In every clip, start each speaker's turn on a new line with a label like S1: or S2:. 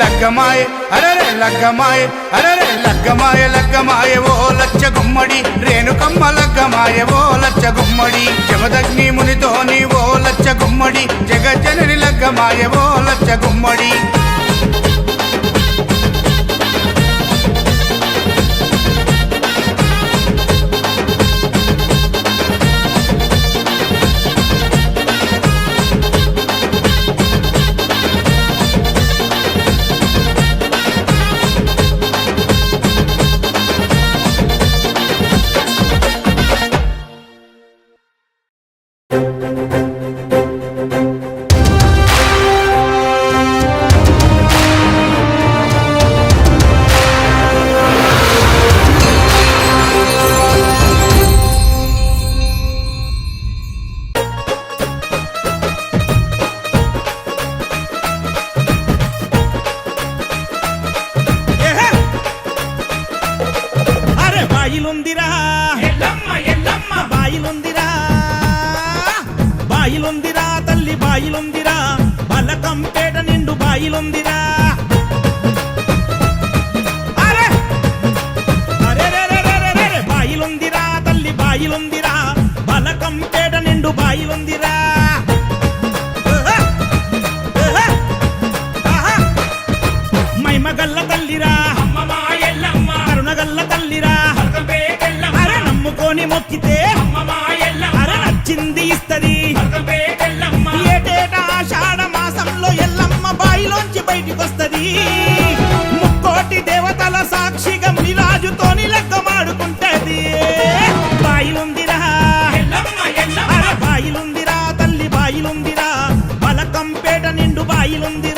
S1: లగ్గమాయ అరరే లగ్గమాయ అరరే లగ్గమాయ లగ్గమాయ ఓ లచ్చ గుమ్మడి రేణుకమ్మ లగ్గమాయ ఓ లచ్చ గుమ్మడి జమదగ్ని మునితోని ఓ లచ్చ గుమ్మడి జగజనని లగ్గమాయ ఓ లచ్చ గుమ్మడి.
S2: rendir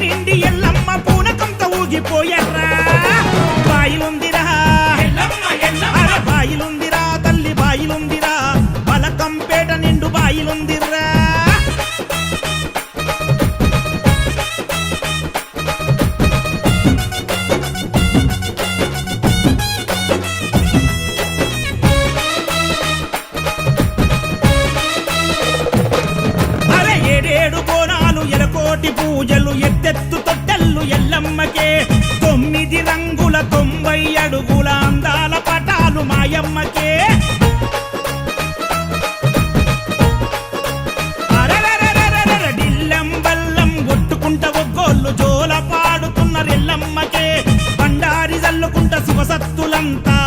S2: నిండి
S3: ఎల్లమ్మ
S2: పూనకంతో ఊగిపోయారా బాయిలుందిరా. బాయిలుందిరా తల్లి బాయిలుందిరా. బలకంపేట నిండు బాయిలుందిరా.
S4: canta.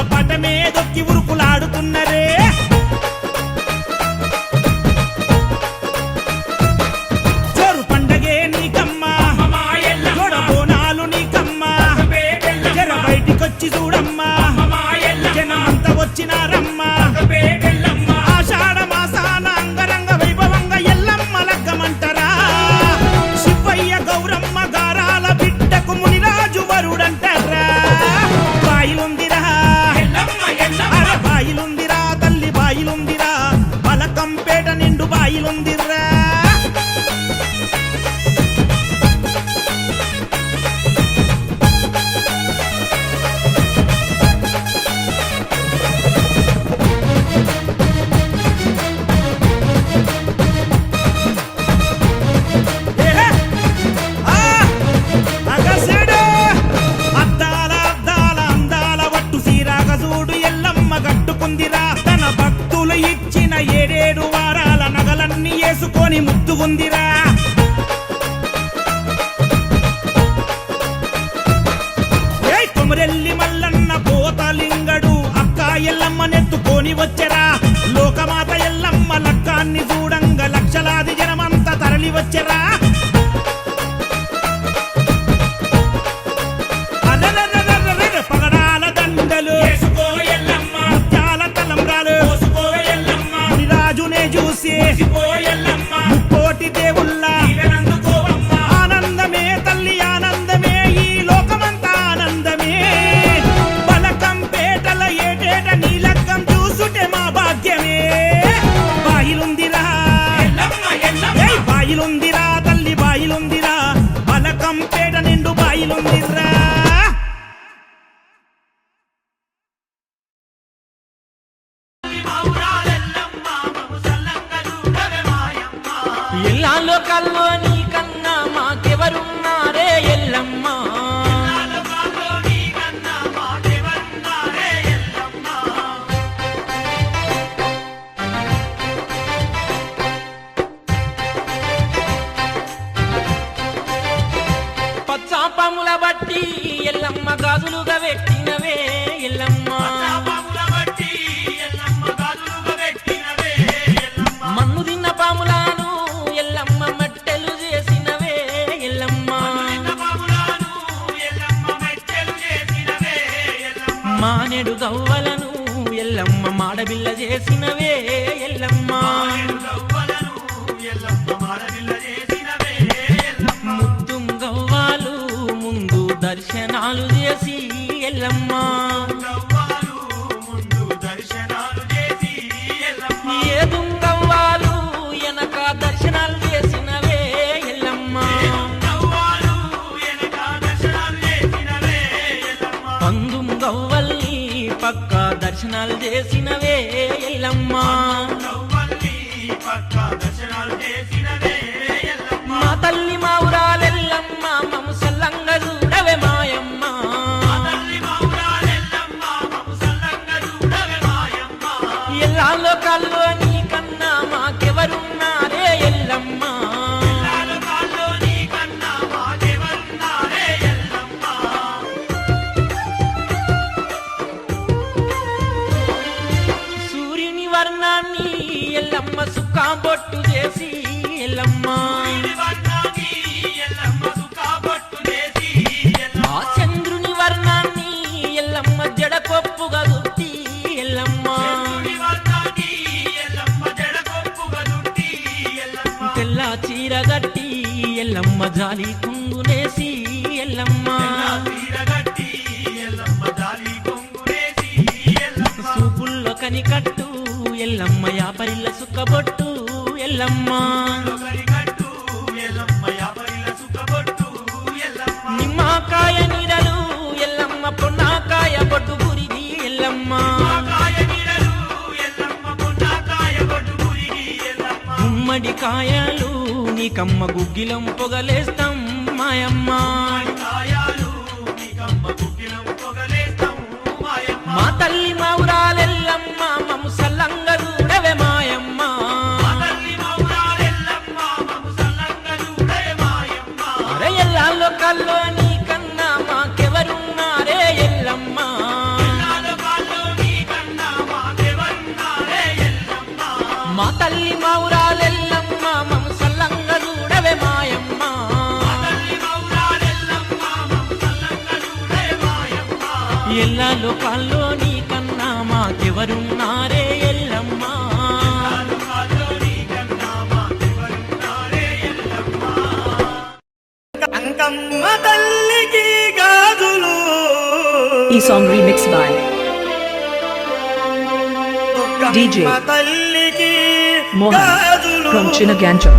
S4: tierra పచ్చాపముల బట్టి ఎల్లమ్మ గాజులుగా పెట్టినవే ఎల్లమ్మ. మన్ను తిన్న పాములాను ఎల్లమ్మ మట్టెలు చేసినవే ఎల్లమ్మ. మానెడు గవ్వలను ఎల్లమ్మ మాడబిల్ల చేసినవే ఎల్లమ్మ. ఏదుం గవ్వాలు దర్శనాలు చేసినవే ఎల్లమ్మ. పందుం పక్క దర్శనాలు చేసినవే బొట్టు ఎల్లమ్మ ఆ చంద్రుని వర్ణాన్ని ఎల్లమ్మ జడ కొప్పుగా ఎల్లమ్మ. తెల్ల చీర ఎల్లమ్మ జాలి కుంగునేసి ఎల్లమ్మ. సూపుల్లో కనికట్టు ఎల్లమ్మ యాపరిల్ల సుక్కబొట్టు ఎల్లమ్మ. నిమ్మకాయ నీడలు ఎల్లమ్మ పొన్నాకాయ బొట్టు గురిగి ఎల్లమ్మ. గుమ్మడి కాయలు నీకమ్మ గుగ్గిలం పొగలేస్తాం మాయమ్మ. మా తల్లి మా తల్లి మా ఊరాలెల్లమ్మ మము సల్లంగా చూడవే మాయమ్మ. ఎల్లా లోకాల్లో నీ కన్నా మాకెవరున్నారే ఎల్లమ్మ.
S2: అంకమ్మ తల్లికి గాజులు.
S5: ఈ song remixed by DJ. Mohan
S2: గాజులు
S5: from Chinagancham.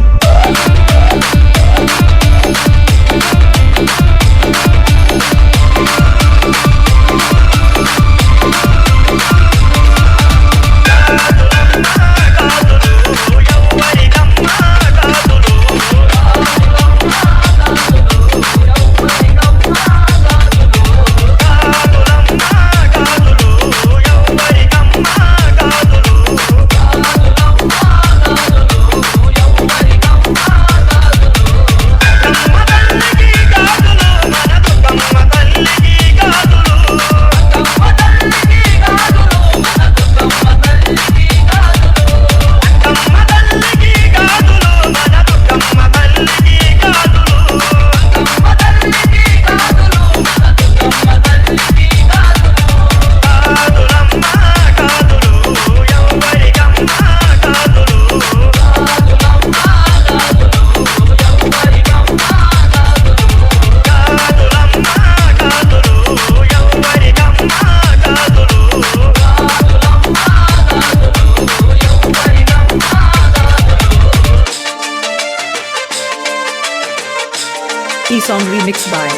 S4: Song by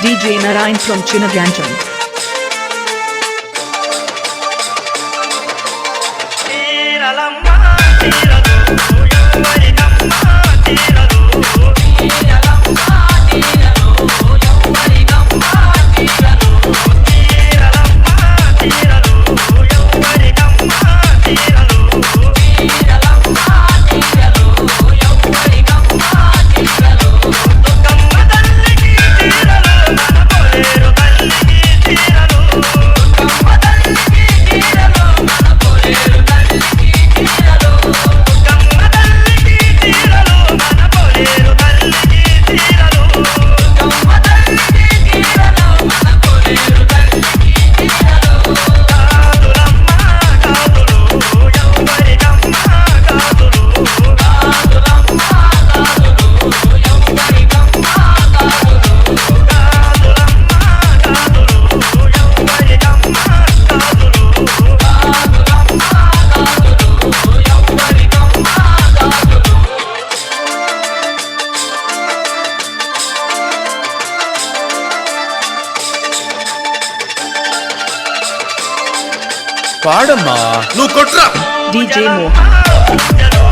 S4: DJ Narayan from Chinaganjam.
S6: పాడమ్మా నువ్వు కొట్రా
S4: DJ Mohan.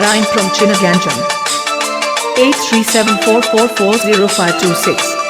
S4: Narayan from Chinaganjam. 8374440526.